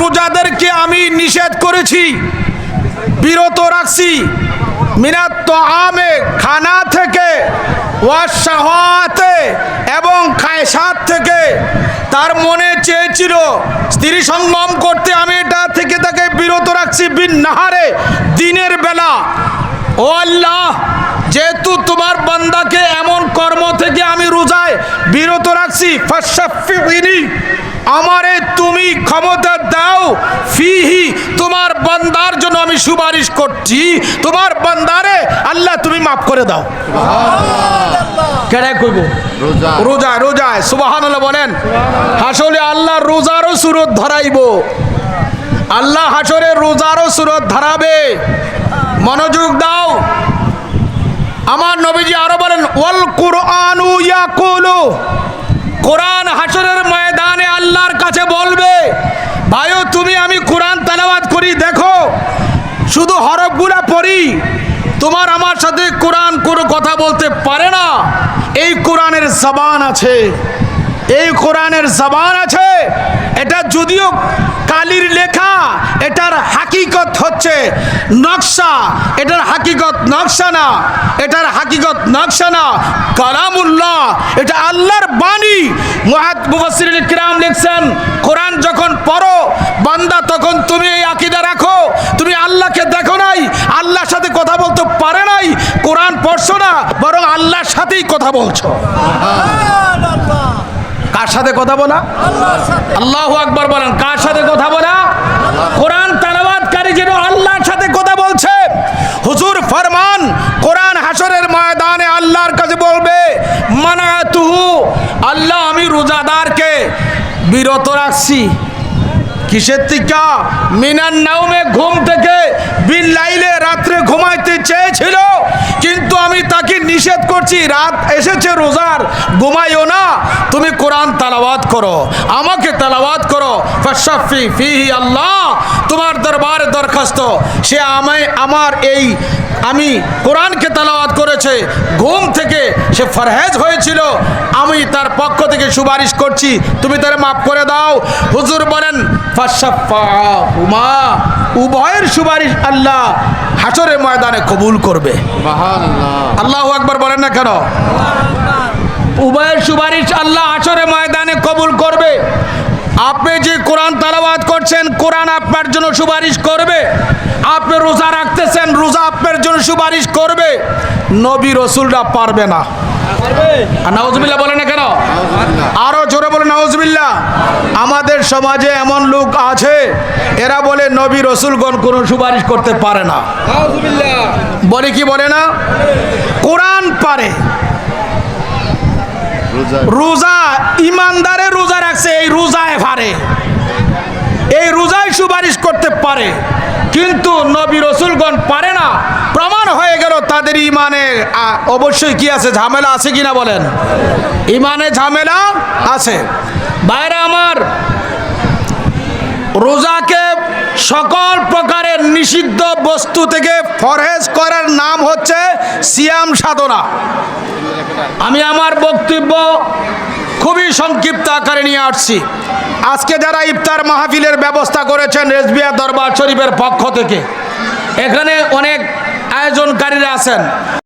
রোজাদেরকে আমি নিষেধ করেছি, বিরত রাখছি। মিনাত তো আমে খানা থেকে ওয়াশাহাতে এবং খায়সাত থেকে। তার মনে চেয়েছিল, স্ত্রী সঙ্গম করতে আমি এটা থেকে তাকে বিরত রাখছি। বিন নাহারে, দিনের বেলা। ও আল্লাহ, যেহেতু তোমার বান্দাকে এমন কর্ম থেকে আমি রোজায় বিরত রাখছি ফাশাফিনি আমারে তুমি ক্ষমতা দাও ফিহি তোমার বান্দার জন্য আমি সুপারিশ করছি। তোমার বান্দারে আল্লাহ তুমি মাফ করে দাও। কেডা কইব? রোজা। রোজায় রোজায় সুবহানাল্লাহ বলেন আসলে আল্লাহ রোজারও সুরত ধরাইব। আল্লাহ হাসরে রোজারও সুরত ধরাবে। মনোযোগ দাও। আমার নবীজি আরও বলেন ওয়াল কুরআনু ইয়াকুলু। কোরআন হাসরের ময়দানে আল্লাহর কাছে বলবে, ভাইও, তুমি আমি কোরআন তেলাওয়াত করি, দেখো, শুধু হরফগুলা পড়ি, তোমার আমার সাথে কোরআন কোনো কথা বলতে পারে না। এই কোরআনের জবান আছে, এই কোরআনের জবান আছে। এটা যদিও কালির লেখা হচ্ছে নকশা। এটার হাকিকত নকশা না এটার হাকিকত নকশা না। কালামুল্লাহ এটা আল্লাহর বাণী। মুহাদ মুফাসসির কিরাম লিখছেন কোরআন যখন পড়ো বান্দা তখন তুমি এই আকীদা রাখো। তুমি আল্লাহকে দেখো নাই আল্লাহর সাথে কথা বলতে পারে নাই কোরআন পড়ছো না বরং আল্লাহর সাথেই কথা বলছো। কার সাথে কথা বলা? আল্লাহ আকবার বলেন কার সাথে কথা বলা কোরআন তালাবাদকারী যেন আল্লাহর সাথে কথা বলছে হুজুর ফরমান কোরআন হাসরের ময়দানে আল্লাহর কাছে বলবে মানাতুহু আল্লাহ আমি রোজাদারকে বিরত রাখছি। কিসের টিকা? মিনার নাউমে ঘুম থেকে বিন লাইলে রাত্রে ঘুমাইতে চেয়েছিল, কিন্তু আমি তাকে নিষেধ করছি, রাত এসেছে রোজার, ঘুমাইও না। তুমি কোরআন তালাবাদ করো, আমাকে তালাবাদ করো। ফাশাফি ফিহি আল্লাহ, তোমার দরবারে দরখাস্ত। সে আমায়, আমার এই, আমি কোরআনকে তালাবাদ করেছে, ঘুম থেকে সে ফরহেজ হয়েছিল। আমি তার পক্ষ থেকে সুপারিশ করছি তুমি তার মাফ করে দাও। হুজুর বলেন উভয়ের সুপারিশ আল্লাহ হাসরের ময়দানে কবুল করবে। আল্লাহ একবার বলেন না কেন? উভয়ের সুপারিশ আল্লাহ হাসরের ময়দানে কবুল করবে। আপনি যে কোরআন তালাবাদ করছেন কোরআন আপনার জন্য সুপারিশ করবে। আপনি রোজা রাখতেছেন রোজা আপনার জন্য সুপারিশ করবে। নবী রসুলরা পারবে না। আর নাউজুবিল্লাহ বলে না কেন? আরও জোরে বলে নাউজুবিল্লাহ। আমাদের সমাজে এমন লোক আছে এরা বলে নবী রসুলগণ কোনো সুপারিশ করতে পারে না। বলে কি বলে না? কোরআন পারে। রোজা। ইমানদারে রোজা রাখছে এই রোজায় পারে। এই রোজায় সুপারিশ করতে পারে। কিন্তু নবী রসুলগণ পারে না। প্রমাণ হয়ে গেল তাদের ইমানে অবশ্যই কি আছে? ঝামেলা আছে কিনা বলেন? ইমানে ঝামেলা আছে। বাইরে আমার, রোজাকে সকল প্রকারের নিষিদ্ধ বস্তু থেকে ফরহেজ করার নাম হচ্ছে সিয়াম সাধনা। আমি আমার বক্তব্য খুবই সংক্ষিপ্ত আকারে নিয়ে আসছি। আজকে যারা ইফতার মাহফিলের ব্যবস্থা করেছেন রেজবিয়া দরবার শরীফের পক্ষ থেকে, এখানে অনেক আয়োজনকারীরা আছেন।